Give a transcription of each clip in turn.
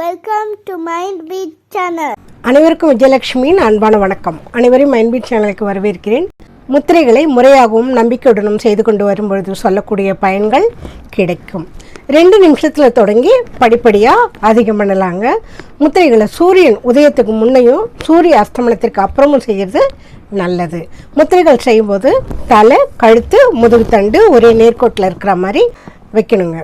Welcome to mind beat channel அனைவருக்கும் விஜயலட்சுமியின் அன்பான வணக்கம். அனைவரும் மைண்ட் பீட் சேனலுக்கு வரவேற்கிறேன். முத்திரைகளை முறையாகவும் நம்பிக்கையுடனும் செய்து கொண்டு வரும்பொழுது சொல்லக்கூடிய பயன்கள் கிடைக்கும். ரெண்டு நிமிஷத்தில் தொடங்கி படிப்படியாக அதிகம் பண்ணலாங்க. முத்திரைகளை சூரியன் உதயத்துக்கு முன்னையும் சூரிய அஸ்தமனத்திற்கு அப்புறமும் செய்கிறது நல்லது. முத்திரைகள் செய்யும்போது தலை கழுத்து முதுகு தண்டு ஒரே நேர்கோட்டில் இருக்கிற மாதிரி வைக்கணுங்க.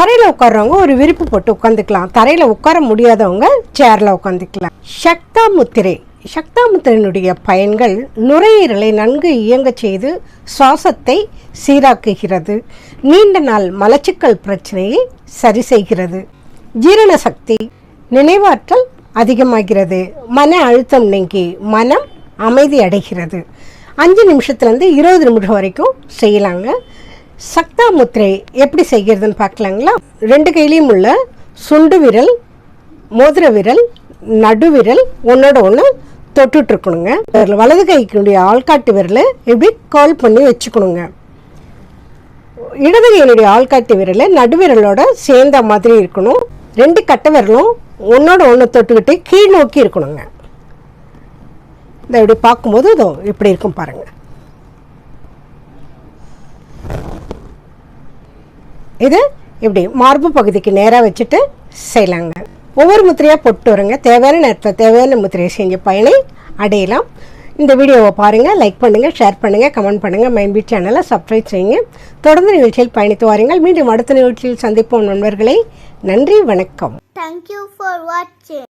தரையில் உட்காடுறவங்க ஒரு விரிப்பு போட்டு உட்காந்துக்கலாம் தரையில் உட்கார முடியாதவங்க சேரில் உட்காந்துக்கலாம் சக்தா முத்திரை சக்தா முத்திரையினுடைய பயன்கள் நுரையீரலை நன்கு இயங்கச் செய்து சுவாசத்தை சீராக்குகிறது. நீண்ட நாள் மலச்சிக்கல் பிரச்சனையை சரி செய்கிறது. ஜீரண சக்தி நினைவாற்றல் அதிகமாகிறது. மன அழுத்தம் நீங்கி மனம் அமைதி அடைகிறது. அஞ்சு நிமிஷத்துலேருந்து இருபது நிமிஷம் வரைக்கும் செய்யலாங்க. சக்தா முத்திரை எப்படி செய்கிறதுன்னு பார்க்கலாங்களா? ரெண்டு கையிலையும் உள்ள சுண்டு விரல் மோதிர விரல் நடுவிரல் ஒன்றோட ஒன்று தொட்டுட்டு இருக்கணுங்க. வலது கைக்குடைய ஆள்காட்டு விரலை இப்படி கால் பண்ணி வச்சுக்கணுங்க. இடது கையினுடைய ஆள்காட்டு விரலை நடுவிரலோட சேர்ந்த மாதிரி இருக்கணும். ரெண்டு கட்டை விரலும் ஒன்றோட ஒன்று தொட்டுக்கிட்டு கீழ் நோக்கி இருக்கணுங்க. இந்த இப்படி பார்க்கும்போது இதோ இப்படி இருக்கும் பாருங்கள் இது இப்படி மார்பு பகுதிக்கு நேராக வச்சுட்டு செய்யலாங்க. ஒவ்வொரு முத்திரையாக போட்டு வருங்க. தேவையான நேரத்தில் தேவையான முத்திரையை செஞ்ச பயனை அடையலாம். இந்த வீடியோவை பாருங்கள் லைக் பண்ணுங்கள் ஷேர் பண்ணுங்கள் கமெண்ட் பண்ணுங்கள் மைன்பீட் சேனலை சப்ஸ்கிரைப் செய்யுங்க. தொடர்ந்து நிகழ்ச்சியில் பயணித்து வாருங்கள். மீண்டும் அடுத்த நிகழ்ச்சியில் சந்திப்போம் நண்பர்களை. நன்றி வணக்கம். தேங்க்யூ ஃபார் வாட்சிங்.